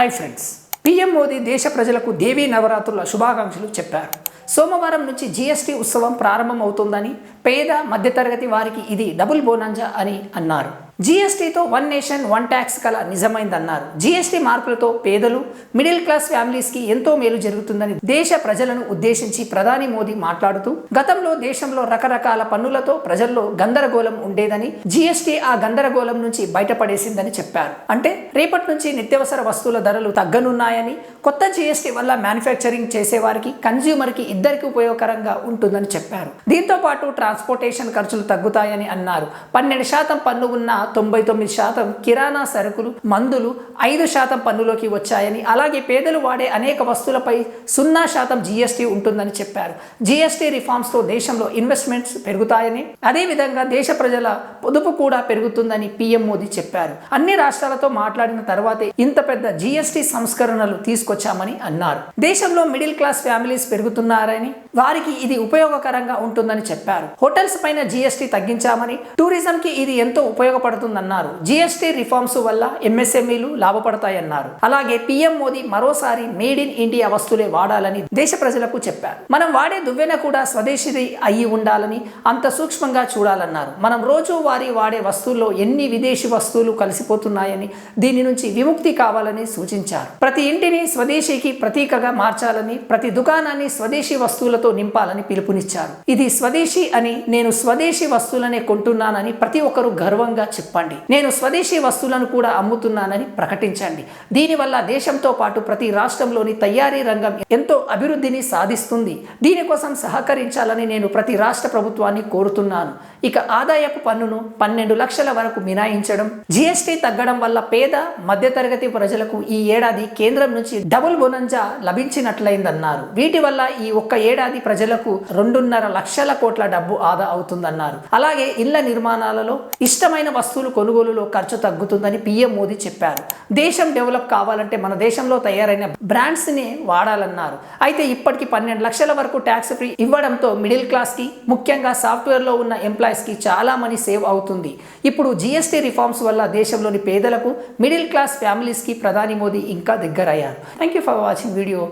Hi friends PM Modi దేశ ప్రజలకు దేవీ నవరాత్రుల శుభాకాంక్షలు చెప్పారు. సోమవారం నుంచి జీఎస్టీ ఉత్సవం ప్రారంభమవుతుందని పేద మధ్యతరగతి వారికి ఇది డబుల్ బోనంజా అని అన్నారు. జీఎస్టీతో వన్ నేషన్ వన్ ట్యాక్స్ కల నిజమైందన్నారు. జీఎస్టీ మార్పులతో పేదలు మిడిల్ క్లాస్ ఫ్యామిలీస్కి ఎంతో మేలు జరుగుతుందని దేశ ప్రజలను ఉద్దేశించి ప్రధాని మోదీ మాట్లాడుతూ గతంలో దేశంలో రకరకాల పన్నులతో ప్రజల్లో గందరగోళం ఉండేదని జీఎస్టీ ఆ గందరగోళం నుంచి బయటపడేసిందని చెప్పారు. అంటే రేపటి నుంచి నిత్యవసర వస్తువుల ధరలు తగ్గనున్నాయని కొత్త జీఎస్టీ వల్ల మ్యానుఫ్యాక్చరింగ్ చేసేవారికి కన్జ్యూమర్కి ఇద్దరికి ఉపయోగకరంగా ఉంటుందని చెప్పారు. దీంతో పాటు ట్రాన్స్పోర్టేషన్ ఖర్చులు తగ్గుతాయని అన్నారు. పన్నెండు శాతం పన్ను ఉన్న తొంభై తొమ్మిది శాతం కిరాణా సరుకులు మందులు ఐదు శాతం పన్నులోకి వచ్చాయని అలాగే పేదలు వాడే అనేక వస్తువులపై సున్నా శాతం జీఎస్టీ ఉంటుందని చెప్పారు. జీఎస్టీ రిఫార్మ్స్తో దేశంలో ఇన్వెస్ట్మెంట్స్ పెరుగుతాయని అదేవిధంగా దేశ ప్రజల పొదుపు కూడా పెరుగుతుందని పీఎం మోదీ చెప్పారు. అన్ని రాష్ట్రాలతో మాట్లాడిన తర్వాతే ఇంత పెద్ద జీఎస్టీ సంస్కరణలు తీసుకొచ్చామని అన్నారు. దేశంలో మిడిల్ క్లాస్ ఫ్యామిలీస్ పెరుగుతున్నారని వారికి ఇది ఉపయోగకరంగా ఉంటుందని చెప్పారు. హోటల్స్ పైన జీఎస్టీ తగ్గించామని టూరిజం కి ఇది ఎంతో ఉపయోగపడుతుందన్నారు. జీఎస్టీ రిఫార్మ్స్ వల్ల ఎంఎస్ఎంఈలు లాభపడతాయన్నారు. అలాగే పీఎం మోదీ మరోసారి మేడ్ ఇన్ ఇండియా వస్తువులే వాడాలని దేశ ప్రజలకు చెప్పారు. మనం వాడే దువ్వెన కూడా స్వదేశీది అయి ఉండాలని అంత సూక్ష్మంగా చూడాలన్నారు. మనం రోజు వారి వాడే వస్తువుల్లో ఎన్ని విదేశీ వస్తువులు కలిసిపోతున్నాయని దీని నుంచి విముక్తి కావాలని సూచించారు. ప్రతి ఇంటిని స్వదేశీకి ప్రతీకగా మార్చాలని ప్రతి దుకాణాన్ని స్వదేశీ వస్తువులతో నింపాలని పిలుపునిచ్చారు. ఇది స్వదేశీ అని నేను స్వదేశీ వస్తువులనే కొంటున్నానని ప్రతి ఒక్కరూ గర్వంగా చెప్పండి. నేను స్వదేశీ వస్తువులను కూడా అమ్ముతున్నానని ప్రకటించండి. దీనివల్ల దేశంతో పాటు ప్రతి రాష్ట్రంలోని తయారీ రంగం ఎంతో అభివృద్ధిని సాధిస్తుంది. దీనికోసం సహకరించాలని నేను ప్రతి రాష్ట్ర ప్రభుత్వాన్ని కోరుతున్నాను. ఇక ఆదాయపు పన్నును పన్నెండు లక్షల వరకు మినాయించడం జీఎస్టీ తగ్గడం వల్ల పేద మధ్యతరగతి ప్రజలకు ఈ ఏడాది కేంద్రం నుంచి డబుల్ బొనంజా లభించినట్లయిందన్నారు. వీటి వల్ల ఈ ఒక్క ఏడాది ప్రజలకు రెండున్నర లక్షల కోట్ల డబ్బు ఆదా అవుతుందన్నారు. అలాగే ఇళ్ళ నిర్మాణాలలో ఇష్టమైన వస్తువులు కొనుగోలులో ఖర్చు తగ్గుతుందని పీఎం మోదీ చెప్పారు. దేశం డెవలప్ కావాలంటే మన దేశంలో తయారైన బ్రాండ్స్ని వాడాలన్నారు. అయితే ఇప్పటికి పన్నెండు లక్షల వరకు ట్యాక్స్ ఫ్రీ ఇవ్వడంతో మిడిల్ క్లాస్కి ముఖ్యంగా సాఫ్ట్వేర్లో ఉన్న ఎంప్లాయీస్కి చాలా మనీ సేవ్ అవుతుంది. ఇప్పుడు జిఎస్టీ రిఫార్మ్స్ వల్ల దేశంలోని పేదలకు మిడిల్ క్లాస్ ఫ్యామిలీస్కి ప్రధాని మోదీ ఇంకా దగ్గరయ్యారు. Thank you for watching video.